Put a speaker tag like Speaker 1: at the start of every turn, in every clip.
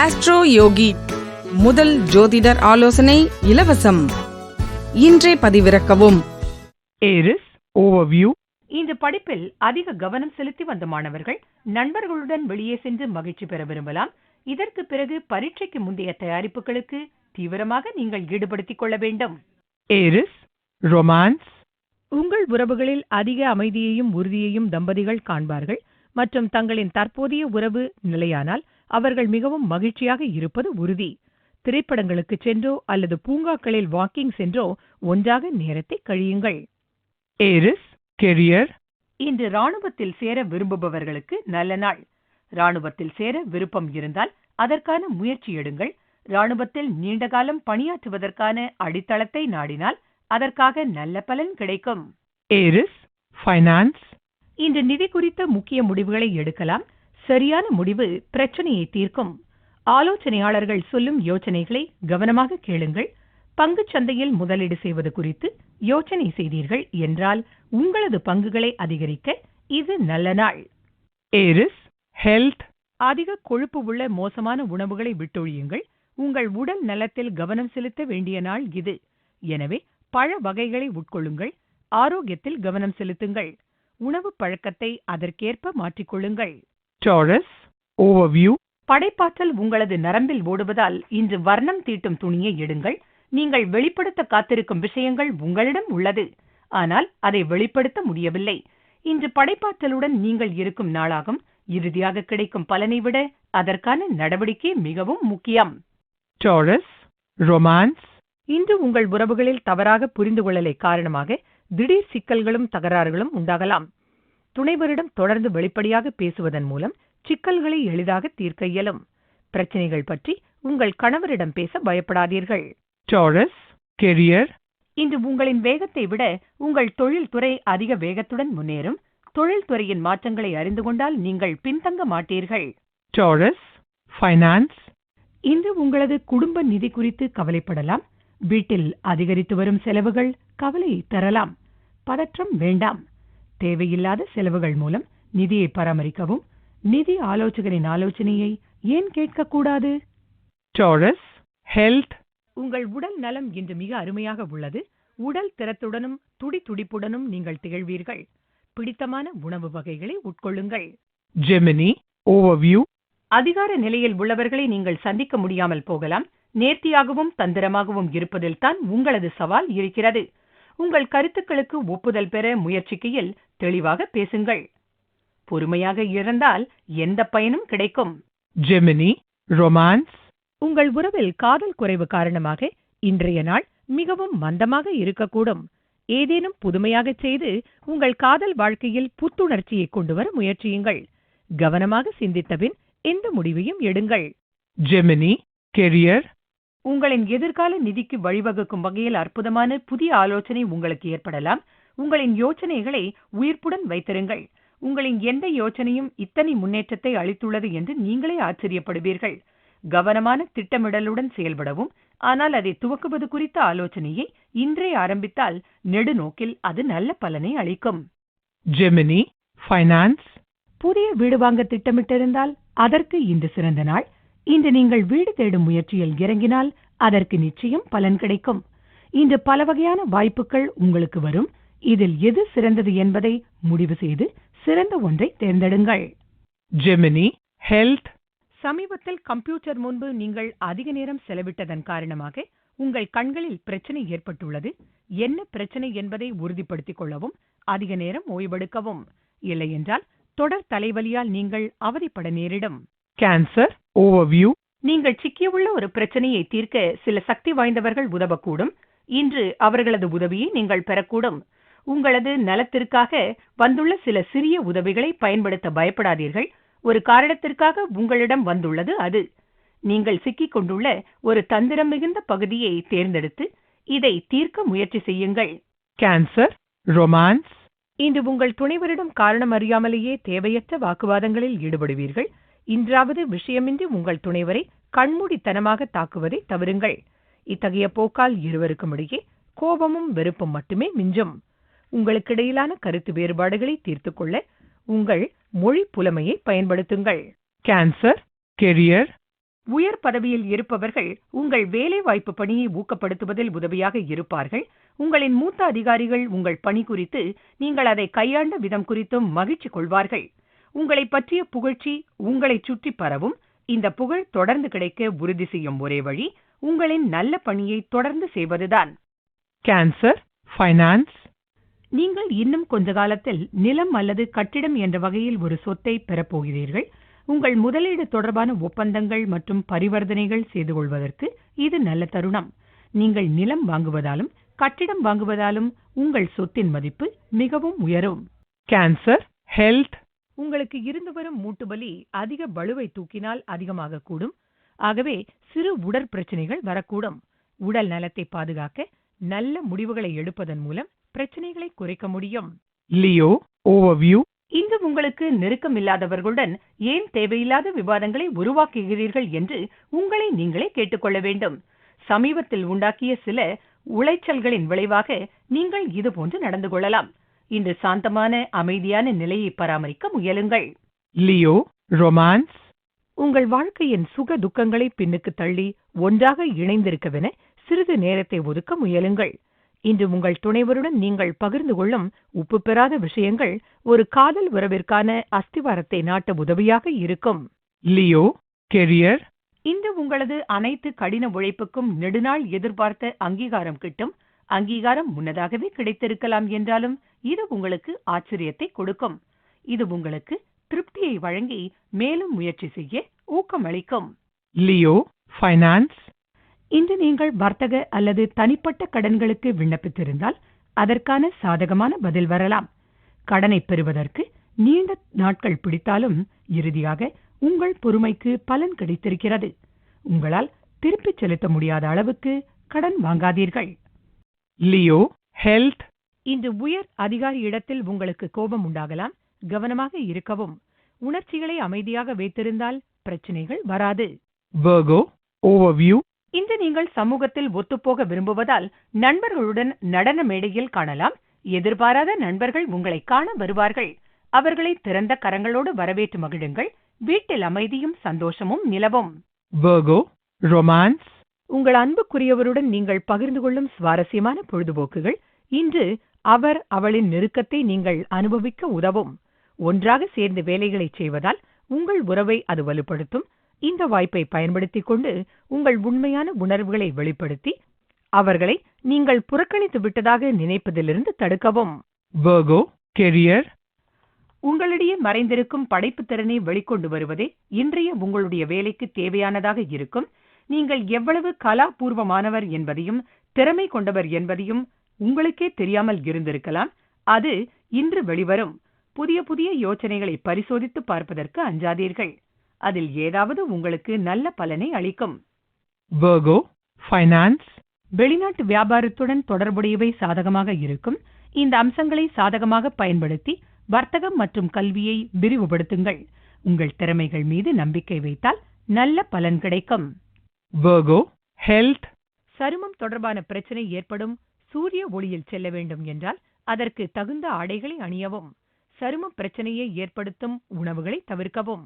Speaker 1: Astro யோகி முதல் ஜோதிடர் ஆலோசனை இலவசம். இன்றே பதிவிறக்கவும்.
Speaker 2: ஏரிஸ் ஓவர்வியூ
Speaker 3: இந்த படிப்பில் அதிக கவனம் செலுத்தி வந்த மாணவர்கள் நண்பர்களுடன் வெளியே சென்று மகிழ்ச்சி பெற விரும்பலாம். இதற்கு பிறகு பரீட்சைக்கு முந்தைய தயாரிப்புகளுக்கு தீவிரமாக நீங்கள் ஈடுபடுத்திக் கொள்ள வேண்டும்.
Speaker 2: ஏரிஸ் ரொமான்ஸ்
Speaker 3: உங்கள் உறவுகளில் அதிக அமைதியையும் உறுதியையும் தம்பதிகள் காண்பார்கள் மற்றும் தங்களின் தற்போதைய உறவு நிலையானால் அவர்கள் மிகவும் மகிழ்ச்சியாக இருப்பது உறுதி. திரைப்படங்களுக்கு சென்றோ அல்லது பூங்காக்களில் வாக்கிங் சென்றோ ஒன்றாக நேரத்தை கழியுங்கள்.
Speaker 2: ஏரிஸ் கெரியர்
Speaker 3: இன்று ராணுவத்தில் சேர விரும்புபவர்களுக்கு நல்ல நாள். ராணுவத்தில் சேர விருப்பம் இருந்தால் அதற்கான முயற்சி எடுங்கள். ராணுவத்தில் நீண்ட காலம் பணியாற்றுவதற்கான அடித்தளத்தை நாடினால் அதற்காக நல்ல பலன் கிடைக்கும்.
Speaker 2: ஏரிஸ் ஃபைனான்ஸ்
Speaker 3: இன்று நிதி குறித்த முக்கிய முடிவுகளை எடுக்கலாம். சரியான முடிவு பிரச்சனையை தீர்க்கும். ஆலோசனையாளர்கள் சொல்லும் யோசனைகளை கவனமாக கேளுங்கள். பங்குச் சந்தையில் முதலீடு செய்வது குறித்து யோசனை செய்தீர்கள் என்றால் உங்களது பங்குகளை அதிகரிக்க இது நல்ல நாள்.
Speaker 2: ஏரிஸ் ஹெல்த்
Speaker 3: அதிக கொழுப்பு உள்ள மோசமான உணவுகளை விட்டொழியுங்கள். உங்கள் உடல் நலத்தில் கவனம் செலுத்த வேண்டிய நாள் இது. எனவே பழ வகைகளை உட்கொள்ளுங்கள். ஆரோக்கியத்தில் கவனம் செலுத்துங்கள். உணவு பழக்கத்தை அதற்கேற்ப மாற்றிக்கொள்ளுங்கள்.
Speaker 2: டாரஸ் ஓவர்வியூ
Speaker 3: படைப்பாற்றல் உங்களது நரம்பில் ஓடுவதால் இன்று வர்ணம் தீட்டும் துணியை எடுங்கள். நீங்கள் வெளிப்படுத்த காத்திருக்கும் விஷயங்கள் உங்களிடம் உள்ளது. ஆனால் அதை வெளிப்படுத்த முடியவில்லை. இன்று படைப்பாற்றலுடன் நீங்கள் இருக்கும் நாளாகும். இறுதியாக கிடைக்கும் பலனை விட அதற்கான நடவடிக்கை மிகவும் முக்கியம்.
Speaker 2: டாரஸ் ரொமான்ஸ்
Speaker 3: இன்று உங்கள் உறவுகளில் தவறாக புரிந்து கொள்ளலை காரணமாக திடீர் சிக்கல்களும் தகராறுகளும் உண்டாகலாம். துணைவரிடம் தொடர்ந்து வெளிப்படையாக பேசுவதன் மூலம் சிக்கல்களை எளிதாக தீர்க்க இயலும். பிரச்சனைகள் பற்றி உங்கள் கணவரிடம் பேச பயப்படாதீர்கள்.
Speaker 2: டாரஸ் கெரியர்
Speaker 3: இன்று உங்களின் வேகத்தை விட உங்கள் தொழில்துறை அதிக வேகத்துடன் முன்னேறும். தொழில்துறையின் மாற்றங்களை அறிந்து கொண்டால் நீங்கள் பின்தங்க மாட்டீர்கள்.
Speaker 2: டாரஸ் ஃபைனான்ஸ்
Speaker 3: இன்று உங்களது குடும்ப நிதி குறித்து கவலைப்படலாம். வீட்டில் அதிகரித்து வரும் செலவுகள் கவலையை தரலாம். பதற்றம் வேண்டாம். தேவையில்லாத செலவுகள் மூலம் நிதியை பராமரிக்கவும் நிதி ஆலோசகரின் ஆலோசனையை ஏன் கேட்கக்கூடாது?
Speaker 2: டாரஸ் ஹெல்த்
Speaker 3: உங்கள் உடல் நலம் இன்று மிக அருமையாக உள்ளது. உடல் திறத்துடனும் துடி துடிப்புடனும் நீங்கள் திகழ்வீர்கள். பிடித்தமான உணவு வகைகளை உட்கொள்ளுங்கள்.
Speaker 2: ஜெமினி ஓவர்வியூ
Speaker 3: அதிகார நிலையில் உள்ளவர்களை நீங்கள் சந்திக்க முடியாமல் போகலாம். நேர்த்தியாகவும் தந்திரமாகவும் இருப்பதில்தான் உங்களது சவால் இருக்கிறது. உங்கள் கருத்துக்களுக்கு ஒப்புதல் பெற முயற்சிக்கையில் தெளிவாக பேசுங்கள். பொறுமையாக இருந்தால் எந்த பயனும் கிடைக்கும்.
Speaker 2: ஜெமினி ரொமான்ஸ்
Speaker 3: உங்கள் உறவில் காதல் குறைவு காரணமாக இன்றைய நாள் மிகவும் மந்தமாக இருக்கக்கூடும். ஏதேனும் புதுமையாகச் செய்து உங்கள் காதல் வாழ்க்கையில் புத்துணர்ச்சியை கொண்டு வர முயற்சியுங்கள். கவனமாக சிந்தித்தபின் எந்த முடிவையும் எடுங்கள்.
Speaker 2: ஜெமினி கெரியர்
Speaker 3: உங்களின் எதிர்கால நிதிக்கு வழிவகுக்கும் வகையில் அற்புதமான புதிய ஆலோசனை உங்களுக்கு ஏற்படலாம். உங்களின் யோசனைகளை உயிர்ப்புடன் வைத்திருங்கள். உங்களின் எந்த யோசனையும் இத்தனை முன்னேற்றத்தை அளித்துள்ளது என்று நீங்களே ஆச்சரியப்படுவீர்கள். கவனமான திட்டமிடலுடன் செயல்படவும் ஆனால் அதை துவக்குவது குறித்த ஆலோசனையை இன்றே ஆரம்பித்தால் நெடுநோக்கில் அது நல்ல பலனை அளிக்கும்.
Speaker 2: ஜெமினி ஃபைனான்ஸ்
Speaker 3: புதிய வீடு வாங்க திட்டமிட்டிருந்தால் அதற்கு இன்று சிறந்த நாள். இன்று நீங்கள் வீடு தேடும் முயற்சியில் இறங்கினால் அதற்கு நிச்சயம் பலன் கிடைக்கும். இன்று பல வகையான வாய்ப்புகள் உங்களுக்கு வரும். இதில் எது சிறந்தது என்பதை முடிவு செய்து சிறந்த ஒன்றை தேர்ந்தெடுங்கள்.
Speaker 2: ஜெமினி ஹெல்த்
Speaker 3: சமீபத்தில் கம்ப்யூட்டர் முன்பு நீங்கள் அதிக நேரம் செலவிட்டதன் காரணமாக உங்கள் கண்களில் பிரச்சனை ஏற்பட்டுள்ளது. என்ன பிரச்சனை என்பதை உறுதிப்படுத்திக் கொள்ளவும் அதிக நேரம் ஓய்வெடுக்கவும். இல்லையென்றால் தொடர் தலைவலியால் நீங்கள் அவதிப்பட நேரிடும்.
Speaker 2: கேன்சர் ஓவர்வியூ
Speaker 3: நீங்கள் சிக்கியுள்ள ஒரு பிரச்சனையை தீர்க்க சில சக்தி வாய்ந்தவர்கள் உதவக்கூடும். இன்று அவர்களது உதவியை நீங்கள் பெறக்கூடும். உங்களது நலத்திற்காக வந்துள்ள சில சிறிய உதவிகளை பயன்படுத்த பயப்படாதீர்கள். ஒரு காரணத்திற்காக உங்களிடம் வந்துள்ளது அது. நீங்கள் சிக்கிக் கொண்டுள்ள ஒரு தந்திரம் மிகுந்த பகுதியை தேர்ந்தெடுத்து இதை தீர்க்க முயற்சி செய்யுங்கள்.
Speaker 2: கேன்சர் ரொமான்ஸ்
Speaker 3: இன்று உங்கள் துணைவரிடம் காரணம் அறியாமலேயே தேவையற்ற வாக்குவாதங்களில் ஈடுபடுவீர்கள். இன்றாவது விஷயமின்றி உங்கள் துணைவரை கண்மூடித்தனமாக தாக்குவதை தவிருங்கள் இத்தகைய போக்கால் இருவருக்கும் இடையே கோபமும் வெறுப்பும் மட்டுமே மிஞ்சும். உங்களுக்கிடையிலான கருத்து வேறுபாடுகளை தீர்த்துக் கொள்ள உங்கள் மொழி புலமையை பயன்படுத்துங்கள்.
Speaker 2: கேன்சர் கெரியர்
Speaker 3: உயர் பதவியில் இருப்பவர்கள் உங்கள் வேலைவாய்ப்பு பணியை ஊக்கப்படுத்துவதில் உதவியாக இருப்பார்கள். உங்களின் மூத்த அதிகாரிகள் உங்கள் பணி குறித்து நீங்கள் அதை கையாண்ட விதம் குறித்தும் மகிழ்ச்சி கொள்வார்கள். உங்களை பற்றிய புகழ்ச்சி உங்களை சுற்றி பரவும். இந்த புகழ் தொடர்ந்து கிடைக்க உறுதி செய்யும் ஒரே வழி உங்களின் நல்ல பணியை தொடர்ந்து செய்வதுதான்.
Speaker 2: Cancer, finance,
Speaker 3: நீங்கள் இன்னும் கொஞ்ச காலத்தில் நிலம் அல்லது கட்டிடம் என்ற வகையில் ஒரு சொத்தை பெறப்போகிறீர்கள் உங்கள் முதலீடு தொடர்பான ஒப்பந்தங்கள் மற்றும் பரிவர்த்தனைகள் செய்து கொள்வதற்கு இது நல்ல தருணம். நீங்கள் நிலம் வாங்குவதாலும் கட்டிடம் வாங்குவதாலும் உங்கள் சொத்தின் மதிப்பு மிகவும் உயரும்.
Speaker 2: Cancer, health,
Speaker 3: உங்களுக்கு இருந்து வரும் மூட்டுவலி அதிக பளுவை தூக்கினால் அதிகமாக கூடும். ஆகவே சிறு உடற்பிரச்சனைகள் வரக்கூடும். உடல் நலத்தை பாதுகாக்க நல்ல முடிவுகளை எடுப்பதன் மூலம் பிரச்சனைகளை குறைக்க முடியும்.
Speaker 2: Leo, overview,
Speaker 3: இங்கு உங்களுக்கு நெருக்கமில்லாதவர்களுடன் ஏன் தேவையில்லாத விவாதங்களை உருவாக்குகிறீர்கள் என்று உங்களை நீங்களே கேட்டுக்கொள்ள வேண்டும். சமீபத்தில் உண்டாக்கிய சில உளைச்சல்களின் விளைவாக நீங்கள் இதுபோன்று நடந்து கொள்ளலாம். இன்று சாந்தமான அமைதியான நிலையை பராமரிக்க முயலுங்கள்.
Speaker 2: Leo, romance,
Speaker 3: உங்கள் வாழ்க்கையின் சுக துக்கங்களை பின்னுக்கு தள்ளி ஒன்றாக இணைந்திருக்கவென சிறிது நேரத்தை ஒதுக்க முயலுங்கள். இன்று உங்கள் துணைவருடன் நீங்கள் பகிர்ந்து கொள்ளும் உப்பு பெறாத விஷயங்கள் ஒரு காதல் உறவிற்கான அஸ்திவாரத்தை நாட்ட உதவியாக இருக்கும்.
Speaker 2: Leo, career,
Speaker 3: இன்று உங்களது அனைத்து கடின உழைப்புக்கும் நெடுநாள் எதிர்பார்த்த அங்கீகாரம் கிட்டும் அங்கீகாரம் முன்னதாகவே கிடைத்திருக்கலாம் என்றாலும் இது உங்களுக்கு ஆச்சரியத்தை கொடுக்கும். இது உங்களுக்கு திருப்தியை வழங்கி மேலும் முயற்சி செய்ய ஊக்கமளிக்கும்.
Speaker 2: Leo, finance,
Speaker 3: இன்று நீங்கள் வர்த்தக அல்லது தனிப்பட்ட கடன்களுக்கு விண்ணப்பித்திருந்தால் அதற்கான சாதகமான பதில் வரலாம். கடனை பெறுவதற்கு நீண்ட நாட்கள் பிடித்தாலும் இறுதியாக உங்கள் பொறுமைக்கு பலன் கிடைத்திருக்கிறது. உங்களால் திருப்பிச் செலுத்த முடியாத அளவுக்கு கடன் வாங்காதீர்கள்.
Speaker 2: Leo, health,
Speaker 3: இன்று உயர் அதிகாரி இடத்தில் உங்களுக்கு கோபம் உண்டாகலாம் கவனமாக இருக்கவும். உணர்ச்சிகளை அமைதியாக வைத்திருந்தால் பிரச்சனைகள் வராது.
Speaker 2: Overview,
Speaker 3: இன்று நீங்கள் சமூகத்தில் ஒத்துப்போக விரும்புவதால் நண்பர்களுடன் நடன மேடையில் காணலாம். எதிர்பாராத நண்பர்கள் உங்களை காண வருவார்கள். அவர்களை திறந்த கரங்களோடு வரவேற்று மகிழுங்கள். வீட்டில் அமைதியும் சந்தோஷமும் நிலவும்.
Speaker 2: Virgo, romance,
Speaker 3: உங்கள் அன்புக்குரியவருடன் நீங்கள் பகிர்ந்து கொள்ளும் சுவாரஸ்யமான பொழுதுபோக்குகள் இன்று அவர் அவளின் நெருக்கத்தை நீங்கள் அனுபவிக்க உதவும். ஒன்றாக சேர்ந்து வேலைகளை செய்வதால் உங்கள் உறவை அது வலுப்படுத்தும். இந்த வாய்ப்பை பயன்படுத்திக் கொண்டு உங்கள் உண்மையான உணர்வுகளை வெளிப்படுத்தி அவர்களை நீங்கள் புறக்கணித்து விட்டதாக நினைப்பதிலிருந்து தடுக்கவும்.
Speaker 2: Virgo, career,
Speaker 3: உங்களிடையே மறைந்திருக்கும் படைப்புத் திறனை வெளிக்கொண்டு வருவதே இன்றைய உங்களுடைய வேலைக்கு தேவையானதாக இருக்கும். நீங்கள் எவ்வளவு கலாபூர்வமானவர் என்பதையும் திறமை கொண்டவர் என்பதையும் உங்களுக்கே தெரியாமல் இருந்திருக்கலாம். அது இன்று வெளிவரும். புதிய புதிய யோசனைகளை பரிசோதித்து பார்ப்பதற்கு அஞ்சாதீர்கள். அதில் ஏதாவது உங்களுக்கு நல்ல பலனை அளிக்கும்.
Speaker 2: Virgo, finance,
Speaker 3: வெளிநாட்டு வியாபாரத்துடன் தொடர்புடையவை சாதகமாக இருக்கும். இந்த அம்சங்களை சாதகமாக பயன்படுத்தி வர்த்தகம் மற்றும் கல்வியை விரிவுபடுத்துங்கள். உங்கள் திறமைகள் மீது நம்பிக்கை வைத்தால் நல்ல பலன் கிடைக்கும்.
Speaker 2: Health,
Speaker 3: சருமம் தொடர்பான பிரச்சனை ஏற்படும். சூரிய ஒளியில் செல்ல வேண்டும் என்றால் அதற்கு தகுந்த ஆடைகளை அணியவும் சரும பிரச்சனையை ஏற்படுத்தும் உணவுகளை தவிர்க்கவும்.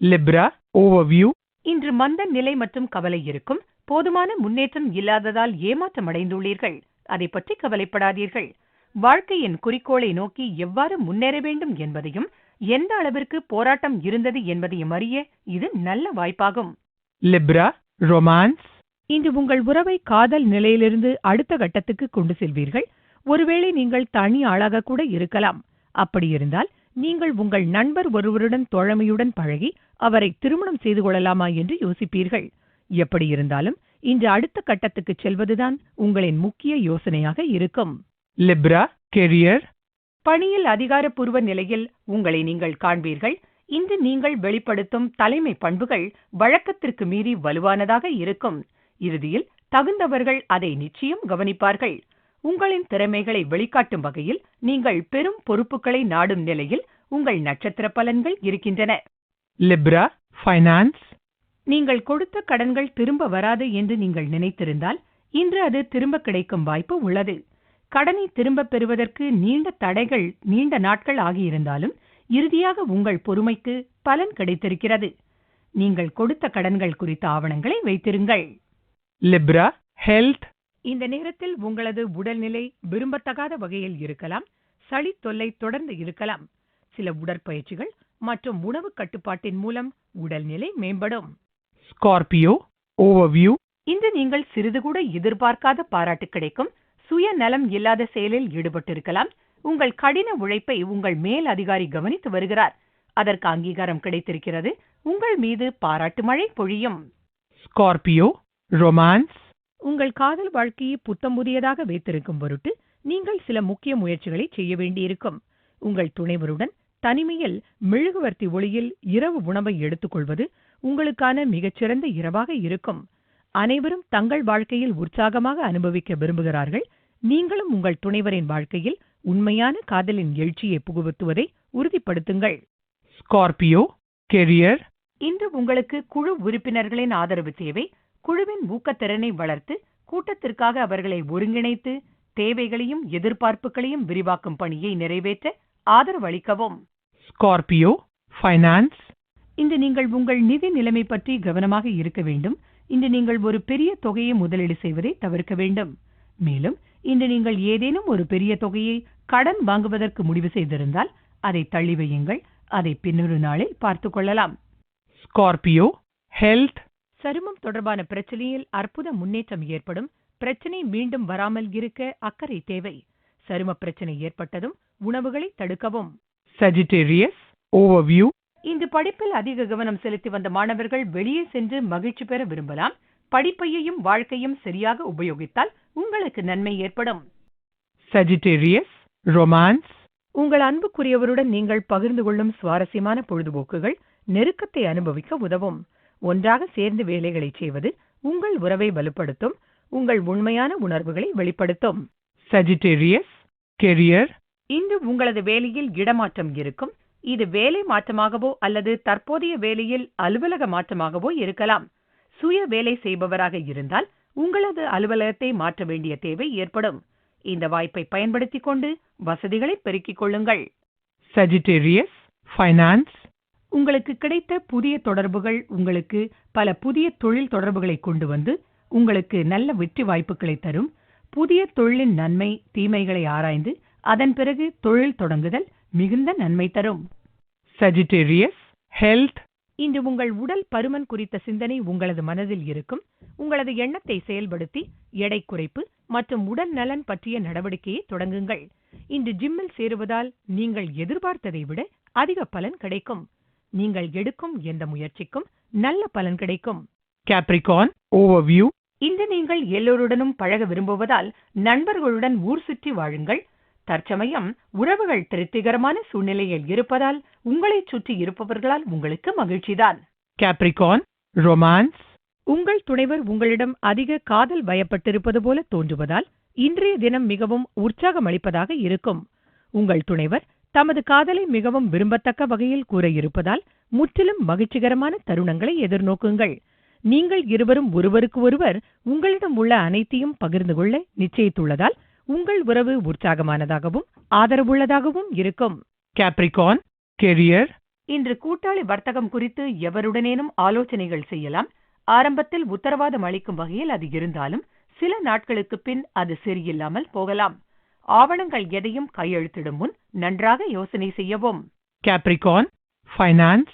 Speaker 2: Libra, overview,
Speaker 3: இன்று மந்த நிலை மற்றும் கவலை இருக்கும் போதுமான முன்னேற்றம் இல்லாததால் ஏமாற்றமடைந்துள்ளீர்கள் அதை பற்றி கவலைப்படாதீர்கள். வாழ்க்கையின் குறிக்கோளை நோக்கி எவ்வாறு முன்னேற வேண்டும் என்பதையும் எந்த அளவிற்கு போராட்டம் இருந்தது என்பதையும் அறிய இது நல்ல வாய்ப்பாகும்.
Speaker 2: Libra, romance,
Speaker 3: இன்று உங்கள் உறவை காதல் நிலையிலிருந்து அடுத்த கட்டத்துக்கு கொண்டு செல்வீர்கள். ஒருவேளை நீங்கள் தனி ஆளாக கூட இருக்கலாம். அப்படி இருந்தால் நீங்கள் உங்கள் நண்பர் ஒருவருடன் தோழமையுடன் பழகி அவரை திருமணம் செய்து கொள்ளலாமா என்று யோசிப்பீர்கள். எப்படி இருந்தாலும் இன்று அடுத்த கட்டத்துக்கு செல்வதுதான் உங்களின் முக்கிய யோசனையாக இருக்கும்.
Speaker 2: Libra, career,
Speaker 3: பணியில் அதிகாரப்பூர்வ நிலையில் உங்களை நீங்கள் காண்பீர்கள். இன்று நீங்கள் வெளிப்படுத்தும் தலைமை பண்புகள் வழக்கத்திற்கு மீறி வலுவானதாக இருக்கும். இறுதியில் தகுந்தவர்கள் அதை நிச்சயம் கவனிப்பார்கள். உங்களின் திறமைகளை வெளிக்காட்டும் வகையில் நீங்கள் பெரும் பொறுப்புகளை நாடும் நிலையில் உங்கள் நட்சத்திர பலன்கள் இருக்கின்றன.
Speaker 2: Libra, finance,
Speaker 3: நீங்கள் கொடுத்த கடன்கள் திரும்ப வராது என்று நீங்கள் நினைத்திருந்தால் இன்று அது திரும்ப கிடைக்கும் வாய்ப்பு உள்ளது. கடனை திரும்பப் பெறுவதற்கு நீண்ட தடைகள் நீண்ட நாட்கள் ஆகியிருந்தாலும் இறுதியாக உங்கள் பொறுமைக்கு பலன் கிடைத்திருக்கிறது. நீங்கள் கொடுத்த கடன்கள் குறித்த ஆவணங்களை வைத்திருங்கள்.
Speaker 2: Libra, health,
Speaker 3: இந்த நேரத்தில் உங்களது உடல்நிலை விரும்பத்தகாத வகையில் இருக்கலாம். சளி தொல்லை தொடர்ந்து இருக்கலாம். சில உடற்பயிற்சிகள் மற்றும் உணவு கட்டுப்பாட்டின் மூலம் உடல்நிலை மேம்படும்.
Speaker 2: Scorpio, overview,
Speaker 3: இன்று நீங்கள் சிறிது கூட எதிர்பார்க்காத பாராட்டு கிடைக்கும். சுயநலம் இல்லாத செயலில் ஈடுபட்டிருக்கலாம். உங்கள் கடின உழைப்பை உங்கள் மேல் அதிகாரி கவனித்து வருகிறார். அதற்கு அங்கீகாரம் கிடைத்திருக்கிறது. உங்கள் மீது பாராட்டு மழை பொழியும்.
Speaker 2: Scorpio, romance,
Speaker 3: உங்கள் காதல் வாழ்க்கையை புத்தம் புதியதாக வைத்திருக்கும் பொருட்டு நீங்கள் சில முக்கிய முயற்சிகளை செய்ய வேண்டியிருக்கும். உங்கள் துணைவருடன் தனிமையில் மெழுகுவர்த்தி ஒளியில் இரவு உணவை எடுத்துக்கொள்வது உங்களுக்கான மிகச்சிறந்த இரவாக இருக்கும். அனைவரும் தங்கள் வாழ்க்கையில் உற்சாகமாக அனுபவிக்க விரும்புகிறார்கள். நீங்களும் உங்கள் துணைவரின் வாழ்க்கையில் உண்மையான காதலின் எழுச்சியை புகுத்துவதை உறுதிப்படுத்துங்கள்.
Speaker 2: Scorpio, career,
Speaker 3: இன்று உங்களுக்கு குழு உறுப்பினர்களின் ஆதரவு தேவை. குழுவின் ஊக்கத்திறனை வளர்த்து கூட்டத்திற்காக அவர்களை ஒருங்கிணைத்து தேவைகளையும் எதிர்பார்ப்புகளையும் விரிவாக்கும் பணியை நிறைவேற்ற ஆதரவு அளிக்கவும்
Speaker 2: Scorpio, finance,
Speaker 3: இன்று நீங்கள் உங்கள் நிதி நிலைமை பற்றி கவனமாக இருக்க வேண்டும். இன்று நீங்கள் ஒரு பெரிய தொகையை முதலீடு செய்வதை தவிர்க்க வேண்டும். மேலும் இன்று நீங்கள் ஏதேனும் ஒரு பெரிய தொகையை கடன் வாங்குவதற்கு முடிவு செய்திருந்தால் அதை தள்ளி வையுங்கள். அதை பின்னொரு நாளில் பார்த்துக் கொள்ளலாம்.
Speaker 2: Scorpio, health,
Speaker 3: சருமம் தொடர்பான பிரச்சனையில் அற்புத முன்னேற்றம் ஏற்படும் பிரச்சனை மீண்டும் வராமல் இருக்க அக்கறை தேவை. சரும பிரச்சனை ஏற்பட்டதும் உணவுகளை தடுக்கவும்.
Speaker 2: Sagittarius, overview,
Speaker 3: இன்று படிப்பில் அதிக கவனம் செலுத்தி வந்த மாணவர்கள் வெளியே சென்று மகிழ்ச்சி பெற விரும்பலாம். படிப்பையையும் வாழ்க்கையும் சரியாக உபயோகித்தால் உங்களுக்கு நன்மை ஏற்படும்.
Speaker 2: Sagittarius, romance,
Speaker 3: உங்கள் அன்புக்குரியவருடன் நீங்கள் பகிர்ந்து கொள்ளும் சுவாரஸ்யமான பொழுதுபோக்குகள் நெருக்கத்தை அனுபவிக்க உதவும். ஒன்றாக சேர்ந்து வேலைகளை செய்வது உங்கள் உறவை வலுப்படுத்தும் உங்கள் உண்மையான உணர்வுகளை வெளிப்படுத்தும்.
Speaker 2: Sagittarius, career,
Speaker 3: இன்று உங்களது வேலையில் இடமாற்றம் இருக்கும். இது வேலை மாற்றமாகவோ அல்லது தற்போதைய வேலையில் அலுவலக மாற்றமாகவோ இருக்கலாம். சுய வேலை செய்பவராக இருந்தால் உங்களது அலுவலகத்தை மாற்ற வேண்டிய தேவை ஏற்படும். இந்த வாய்ப்பை பயன்படுத்திக் கொண்டு வசதிகளை பெருக்கிக் கொள்ளுங்கள்.
Speaker 2: Sagittarius, finance,
Speaker 3: உங்களுக்கு கிடைத்த புதிய தொடர்புகள் உங்களுக்கு பல புதிய தொழில் தொடர்புகளை கொண்டு வந்து உங்களுக்கு நல்ல வெற்றி வாய்ப்புகளை தரும் புதிய தொழிலின் நன்மை தீமைகளை ஆராய்ந்து அதன் பிறகு தொழில் தொடங்குதல் மிகுந்த நன்மை தரும்.
Speaker 2: Sagittarius, health,
Speaker 3: இன்று உங்கள் உடல் பருமன் குறித்த சிந்தனை உங்களது மனதில் இருக்கும். உங்களது எண்ணத்தை செயல்படுத்தி எடை குறைப்பு மற்றும் உடல் நலன் பற்றிய நடவடிக்கையை தொடங்குங்கள். இன்று ஜிம்மில் சேருவதால் நீங்கள் எதிர்பார்த்ததை விட அதிக பலன் கிடைக்கும். நீங்கள் எடுக்கும் எந்த முயற்சிக்கும் நல்ல பலன் கிடைக்கும்.
Speaker 2: கேப்ரிகான் ஓவர்வியூ
Speaker 3: இன்று நீங்கள் எல்லோருடனும் பழக விரும்புவதால் நண்பர்களுடன் ஊர் சுற்றி வாழுங்கள். தற்சமயம் உறவுகள் திருப்திகரமான சூழ்நிலையில் இருப்பதால் உங்களைச் சுற்றி இருப்பவர்களால் உங்களுக்கு மகிழ்ச்சிதான்.
Speaker 2: கேப்ரிகான் ரொமான்ஸ்
Speaker 3: உங்கள் துணைவர் உங்களிடம் அதிக காதல் பயப்பட்டிருப்பது போல தோன்றுவதால் இன்றைய தினம் மிகவும் உற்சாகமளிப்பதாக இருக்கும். உங்கள் துணைவர் தமது காதலை மிகவும் விரும்பத்தக்க வகையில் கூற இருப்பதால் முற்றிலும் மகிழ்ச்சிகரமான தருணங்களை எதிர்நோக்குங்கள். நீங்கள் இருவரும் ஒருவருக்கு ஒருவர் உங்களிடம் உள்ள அனைத்தையும் பகிர்ந்து கொள்ள நிச்சயித்துள்ளதால் உங்கள் உறவு உற்சாகமானதாகவும் ஆதரவுள்ளதாகவும் இருக்கும்.
Speaker 2: Capricorn, career,
Speaker 3: இன்று கூட்டாளி வர்த்தகம் குறித்து எவருடனேனும் ஆலோசனைகள் செய்யலாம். ஆரம்பத்தில் உத்தரவாதம் அளிக்கும் வகையில் அது இருந்தாலும் சில நாட்களுக்குப் பின் அது சரியில்லாமல் போகலாம். ஆவணங்கள் எதையும் கையெழுத்திடும் முன் நன்றாக யோசனை செய்யவும்.
Speaker 2: Capricorn, finance,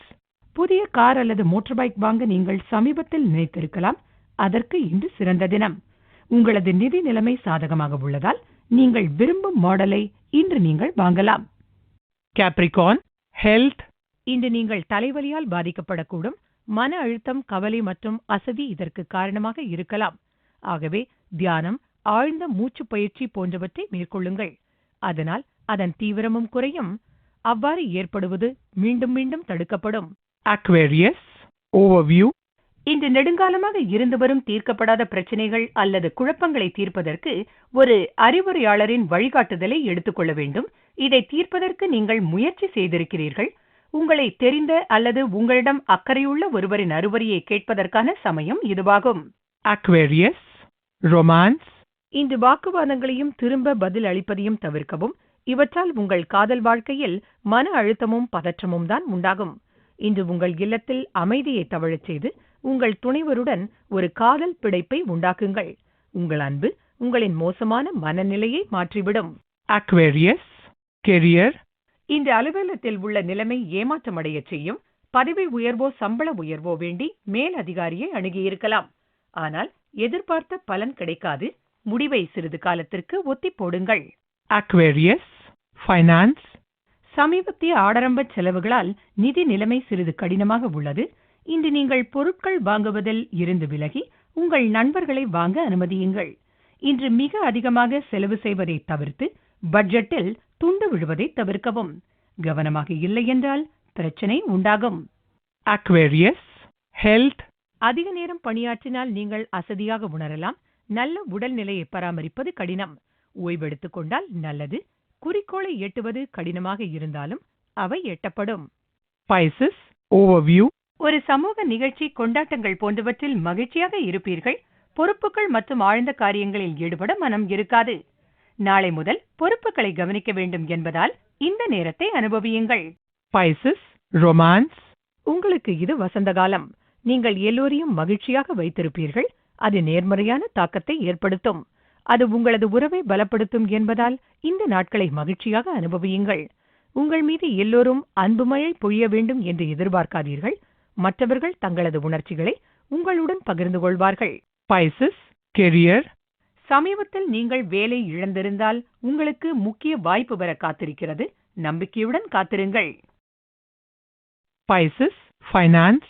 Speaker 3: புதிய கார் அல்லது மோட்டார் பைக் வாங்க நீங்கள் சமீபத்தில் நினைத்திருக்கலாம். அதற்கு இன்று சிறந்த தினம். உங்களது நிதி நிலைமை சாதகமாக உள்ளதால் நீங்கள் விரும்பும் மாடலை இன்று நீங்கள் வாங்கலாம்.
Speaker 2: Capricorn, health,
Speaker 3: இன்று நீங்கள் தலைவலியால் பாதிக்கப்படக்கூடும். மன அழுத்தம் கவலை மற்றும் அசதி இதற்கு காரணமாக இருக்கலாம். ஆகவே தியானம் ஆழ்ந்த மூச்சுப் பயிற்சி போன்றவற்றை மேற்கொள்ளுங்கள். அதனால் அதன் தீவிரமும் குறையும். அவ்வாறு ஏற்படுவது மீண்டும் மீண்டும் தடுக்கப்படும்.
Speaker 2: Aquarius, overview,
Speaker 3: இன்று நெடுங்காலமாக இருந்து வரும் தீர்க்கப்படாத பிரச்சனைகள் அல்லது குழப்பங்களை தீர்ப்பதற்கு ஒரு அறிவுரையாளரின் வழிகாட்டுதலை எடுத்துக்கொள்ள வேண்டும். இதை தீர்ப்பதற்கு நீங்கள் முயற்சி செய்திருக்கிறீர்கள். உங்களை தெரிந்த அல்லது உங்களிடம் அக்கறையுள்ள ஒருவரின் அறிவுரையை கேட்பதற்கான சமயம் இதுவாகும்.
Speaker 2: Aquarius, romance,
Speaker 3: இன்று வாக்குவாதங்களையும் திரும்ப பதில் அளிப்பதையும் தவிர்க்கவும் இவற்றால் உங்கள் காதல் வாழ்க்கையில் மன அழுத்தமும் பதற்றமும் தான் உண்டாகும். இன்று உங்கள் இல்லத்தில் அமைதியை தவழச் செய்து உங்கள் துணைவருடன் ஒரு காதல் பிணைப்பை உண்டாக்குங்கள். உங்கள் அன்பு உங்களின் மோசமான மனநிலையை மாற்றிவிடும்.
Speaker 2: Aquarius, career,
Speaker 3: இந்த அலுவலகத்தில் உள்ள நிலைமை ஏமாற்றமடையச் செய்யும். பதவி உயர்வோ சம்பள உயர்வோ வேண்டி மேல் அதிகாரியை அணுகியிருக்கலாம். ஆனால் எதிர்பார்த்த பலன் கிடைக்காது. முடிவை சிறிது காலத்திற்கு ஒத்திப் போடுங்கள்
Speaker 2: Aquarius, finance,
Speaker 3: சமீபத்திய ஆடரம்ப செலவுகளால் நிதி நிலைமை சிறிது கடினமாக உள்ளது. இன்று நீங்கள் பொருட்கள் வாங்குவதில் இருந்து விலகி உங்கள் நண்பர்களை வாங்க அனுமதியுங்கள். இன்று மிக அதிகமாக செலவு செய்வதை தவிர்த்து பட்ஜெட்டில் துண்டு விழுவதை தவிர்க்கவும். கவனமாக இல்லை என்றால் பிரச்சனை உண்டாகும்.
Speaker 2: Aquarius, health,
Speaker 3: அதிக நேரம் பணியாற்றினால் நீங்கள் அசதியாக உணரலாம். நல்ல உடல்நிலையை பராமரிப்பது கடினம். ஓய்வெடுத்துக் கொண்டால் நல்லது. குறிக்கோளை எட்டுவது கடினமாக இருந்தாலும் அவை எட்டப்படும்.
Speaker 2: Pisces, overview,
Speaker 3: ஒரு சமூக நிகழ்ச்சி கொண்டாட்டங்கள் போன்றவற்றில் மகிழ்ச்சியாக இருப்பீர்கள். பொறுப்புகள் மற்றும் ஆழ்ந்த காரியங்களில் ஈடுபட மனம் இருக்காது. நாளை முதல் பொறுப்புகளை கவனிக்க வேண்டும் என்பதால் இந்த நேரத்தை அனுபவியுங்கள்.
Speaker 2: Pisces, romance,
Speaker 3: உங்களுக்கு இது வசந்த காலம். நீங்கள் எல்லோரையும் மகிழ்ச்சியாக வைத்திருப்பீர்கள். அது நேர்மறையான தாக்கத்தை ஏற்படுத்தும். அது உங்களது உறவை பலப்படுத்தும் என்பதால் இந்த நாட்களை மகிழ்ச்சியாக அனுபவியுங்கள். உங்கள் மீது எல்லோரும் அன்புமழை பொழிய வேண்டும் என்று எதிர்பார்க்காதீர்கள். மற்றவர்கள் தங்களது உணர்ச்சிகளை உங்களுடன் பகிர்ந்து கொள்வார்கள்.
Speaker 2: Pisces, career,
Speaker 3: சமீபத்தில் நீங்கள் வேலை இழந்திருந்தால் உங்களுக்கு முக்கிய வாய்ப்பு வர காத்திருக்கிறது. நம்பிக்கையுடன் காத்திருங்கள்.
Speaker 2: Pisces, finance,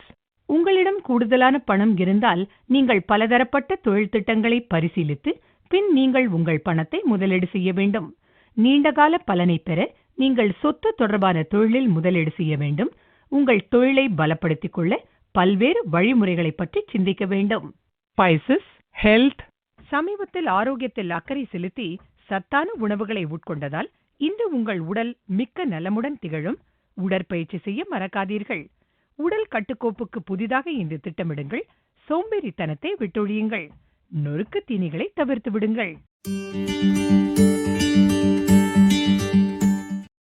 Speaker 3: உங்களிடம் கூடுதலான பணம் இருந்தால் நீங்கள் பலதரப்பட்ட தொழில் திட்டங்களை பரிசீலித்து பின் நீங்கள் உங்கள் பணத்தை முதலீடு செய்ய வேண்டும். நீண்டகால பலனை பெற நீங்கள் சொத்து தொடர்பான தொழிலில் முதலீடு செய்ய வேண்டும். உங்கள் தொழிலை பலப்படுத்திக் கொள்ள பல்வேறு வழிமுறைகளை பற்றி சிந்திக்க வேண்டும்.
Speaker 2: Pisces, health,
Speaker 3: சமீபத்தில் ஆரோக்கியத்தில் அக்கறை செலுத்தி சத்தான உணவுகளை உட்கொண்டதால் இன்று உங்கள் உடல் மிக்க நலமுடன் திகழும். உடற்பயிற்சி செய்ய மறக்காதீர்கள். உடல் கட்டுக்கோப்புக்கு புதிதாக இன்று திட்டமிடுங்கள். சோம்பேறித்தனத்தை விட்டொழியுங்கள். நொறுக்கு தீனிகளை தவிர்த்து விடுங்கள்.